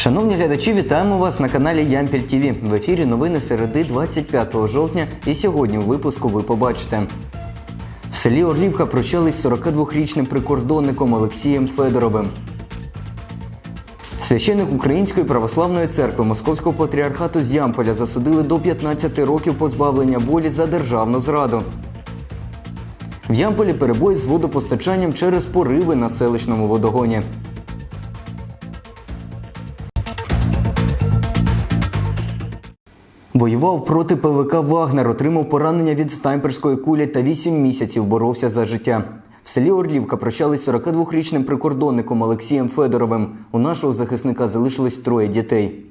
Шановні глядачі, вітаємо вас на каналі Ямпіль ТВ. В ефірі новини середи 25 жовтня. І сьогодні у випуску ви побачите. В селі Орлівка прощались з 42-річним прикордонником Олексієм Федоровим. Священник Української православної церкви Московського патріархату з Ямполя засудили до 15 років позбавлення волі за державну зраду. В Ямполі перебої з водопостачанням через пориви на селищному водогоні. Воював проти ПВК Вагнер, отримав поранення від снайперської кулі та 8 місяців боровся за життя. В селі Орлівка прощались з 42-річним прикордонником Олексієм Федоровим. У нашого захисника залишилось троє дітей.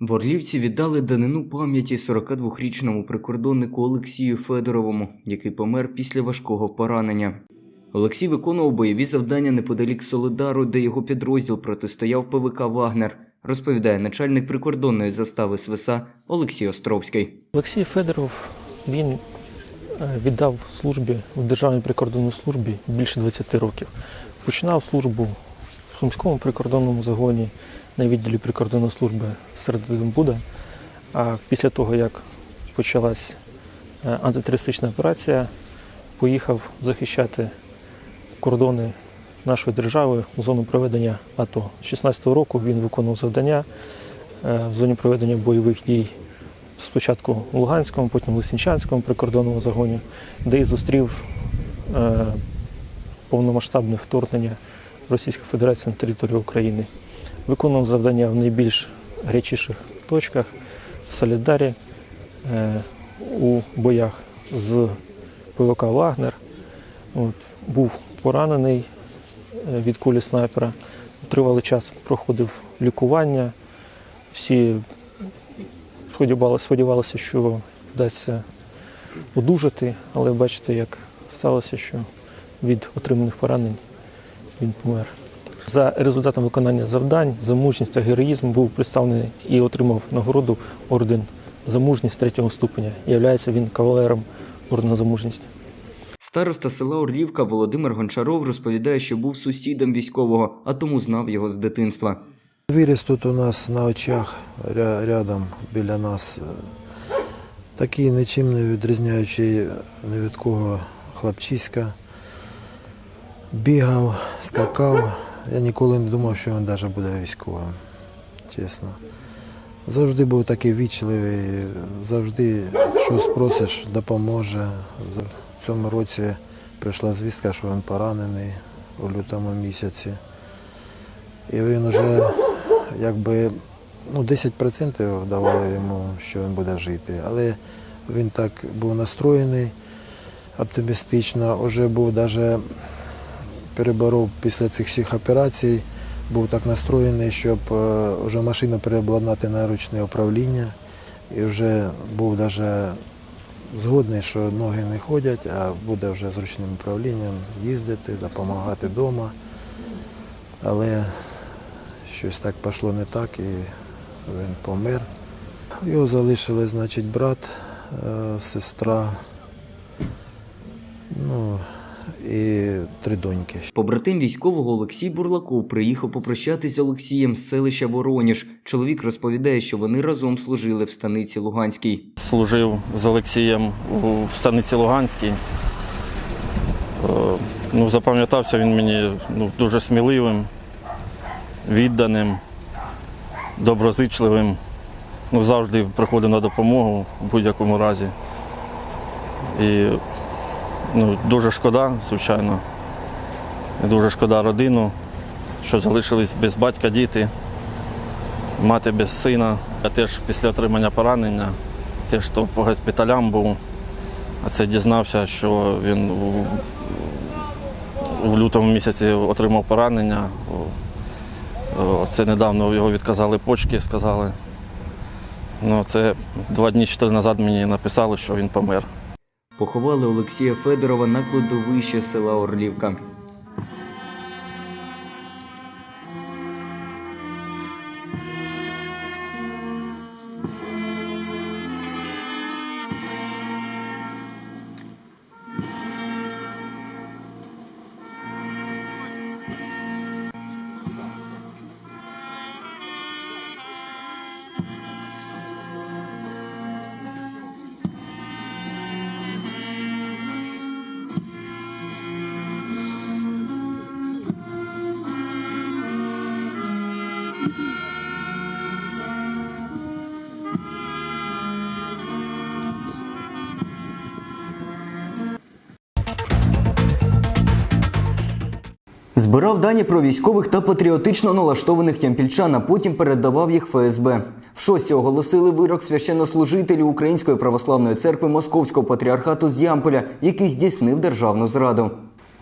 В Орлівці віддали данину пам'яті 42-річному прикордоннику Олексію Федоровому, який помер після важкого поранення. Олексій виконував бойові завдання неподалік Солидару, де його підрозділ протистояв ПВК Вагнер, розповідає начальник прикордонної застави СВСА Олексій Островський. Олексій Федоров він е, віддав службі в Державній прикордонній службі більше 20 років. Починав службу в Сумському прикордонному загоні на відділі прикордонної служби Серединбуда. А після того, як почалась е, антитерористична операція, поїхав захищати кордони нашої держави у зону проведення АТО. З 16-го року він виконував завдання е, в зоні проведення бойових дій спочатку у Луганському, потім у Лисінчанському прикордонному загоні, де і зустрів е, повномасштабне вторгнення Російської Федерації на територію України. Виконував завдання в найбільш гарячіших точках в Солідарі, е, у боях з ПВК Вагнер. От, був поранений від кулі снайпера. Тривалий час проходив лікування. Всі сподівалися, сподівалися, що вдасться одужати, але бачите, як сталося, що від отриманих поранень він помер. За результатом виконання завдань, за мужність та героїзм був представлений і отримав нагороду орден за мужність третього ступеня. Являється він кавалером ордена за мужність. Староста села Орлівка Володимир Гончаров розповідає, що був сусідом військового, а тому знав його з дитинства. Виріс тут у нас на очах, рядом біля нас. е, Такий нічим не відрізняючий ні від кого хлопчиська. Бігав, скакав. Я ніколи не думав, що він навіть буде військовим. Чесно. Завжди був такий вічливий, завжди що спросиш, допоможе. Цьому році прийшла звістка, що він поранений у лютому місяці. І він вже якби ну, 10% давали йому, що він буде жити. Але він так був настроєний оптимістично, вже був навіть переборов після цих всіх операцій, був так настроєний, щоб е, вже машину переобладнати на ручне управління. І вже був навіть згодний, що ноги не ходять, а буде вже зручним управлінням їздити, допомагати вдома. Але щось так пішло не так і він помер. Його залишили, значить, брат, е, сестра, ну і три доньки. Побратим військового Олексій Бурлаков приїхав попрощатись з Олексієм з селища Вороніж. Чоловік розповідає, що вони разом служили в станиці Луганській. служив з Олексієм в станиці Луганській. Е, Ну, запам'ятався він мені ну, дуже сміливим, відданим, доброзичливим. Ну, завжди приходив на допомогу в будь-якому разі. І ну, дуже шкода, звичайно. Дуже шкода родину, що залишились без батька діти, мати без сина. Я теж після отримання поранення теж то по госпіталям був. А це дізнався, що він в лютому місяці отримав поранення. Це недавно його відказали почки, сказали. Ну, це два дні чотири назад мені написали, що він помер. Поховали Олексія Федорова на кладовище села Орлівка. Збирав дані про військових та патріотично налаштованих ямпільчан, а потім передавав їх ФСБ. В шості оголосили вирок священнослужителю Української православної церкви Московського патріархату з Ямполя, який здійснив державну зраду.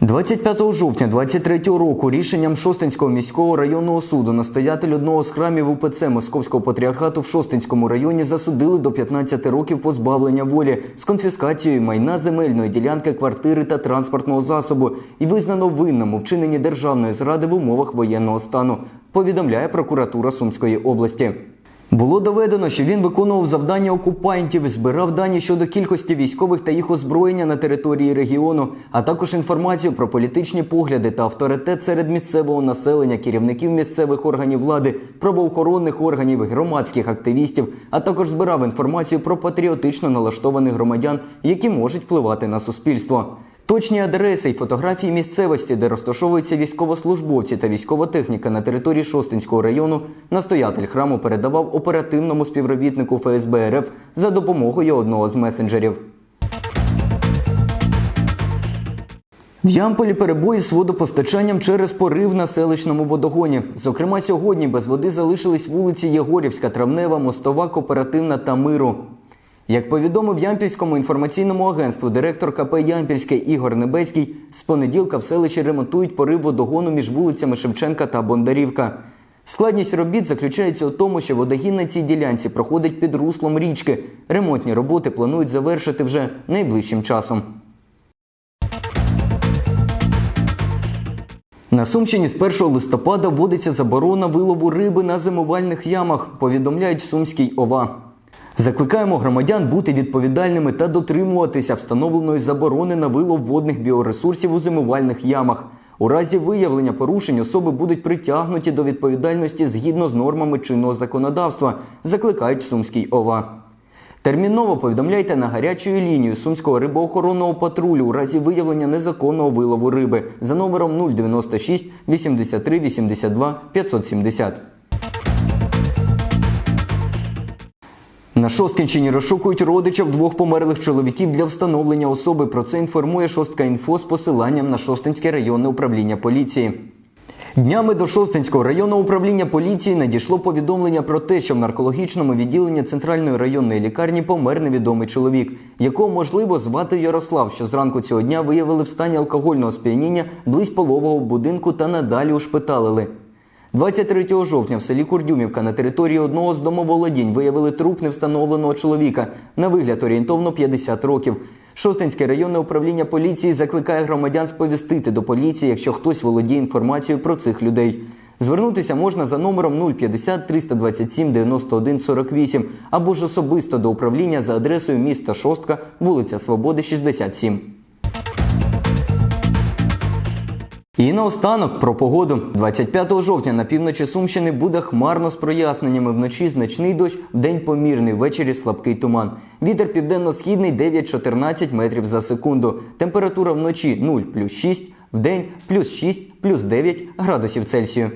25 жовтня 23 року рішенням Шостинського міського районного суду настоятель одного з храмів УПЦ Московського патріархату в Шостинському районі засудили до 15 років позбавлення волі з конфіскацією майна земельної ділянки, квартири та транспортного засобу і визнано винним у вчиненні державної зради в умовах воєнного стану. Повідомляє прокуратура Сумської області. Було доведено, що він виконував завдання окупантів, збирав дані щодо кількості військових та їх озброєння на території регіону, а також інформацію про політичні погляди та авторитет серед місцевого населення, керівників місцевих органів влади, правоохоронних органів, громадських активістів, а також збирав інформацію про патріотично налаштованих громадян, які можуть впливати на суспільство. Точні адреси й фотографії місцевості, де розташовуються військовослужбовці та військова техніка на території Шостинського району, настоятель храму передавав оперативному співробітнику ФСБ РФ за допомогою одного з месенджерів. В Ямполі перебої з водопостачанням через порив на селищному водогоні. Зокрема, сьогодні без води залишились вулиці Єгорівська, Травнева, Мостова, Кооперативна та Миру. Як повідомив Ямпільському інформаційному агентству директор КП Ямпільське Ігор Небеський, з понеділка в селищі ремонтують порив водогону між вулицями Шевченка та Бондарівка. Складність робіт заключається у тому, що водогін на цій ділянці проходить під руслом річки. Ремонтні роботи планують завершити вже найближчим часом. На Сумщині з 1 листопада вводиться заборона вилову риби на зимувальних ямах, повідомляють в Сумській ОВА. Закликаємо громадян бути відповідальними та дотримуватися встановленої заборони на вилов водних біоресурсів у зимувальних ямах. У разі виявлення порушень особи будуть притягнуті до відповідальності згідно з нормами чинного законодавства, закликають в Сумській ОВА. Терміново повідомляйте на гарячу лінію Сумського рибоохоронного патрулю у разі виявлення незаконного вилову риби за номером 096 83 82 570. На Шосткінщині розшукують родичів двох померлих чоловіків для встановлення особи. Про це інформує Шостка інфо з посиланням на Шостинське районне управління поліції. Днями до Шостинського районного управління поліції надійшло повідомлення про те, що в наркологічному відділенні центральної районної лікарні помер невідомий чоловік, якого можливо звати Ярослав, що зранку цього дня виявили в стані алкогольного сп'яніння близь полового будинку та надалі ушпиталили. 23 жовтня в селі Курдюмівка на території одного з домоволодінь виявили труп невстановленого чоловіка на вигляд орієнтовно 50 років. Шостинське районне управління поліції закликає громадян сповістити до поліції, якщо хтось володіє інформацією про цих людей. Звернутися можна за номером 050 327 91 48 або ж особисто до управління за адресою міста Шостка, вулиця Свободи, 67. І наостанок про погоду. 25 жовтня на півночі Сумщини буде хмарно з проясненнями. Вночі значний дощ, вдень помірний, ввечері слабкий туман. Вітер південно-східний 9-14 метрів за секунду. Температура вночі 0 плюс 6, вдень плюс 6 плюс 9 градусів Цельсію.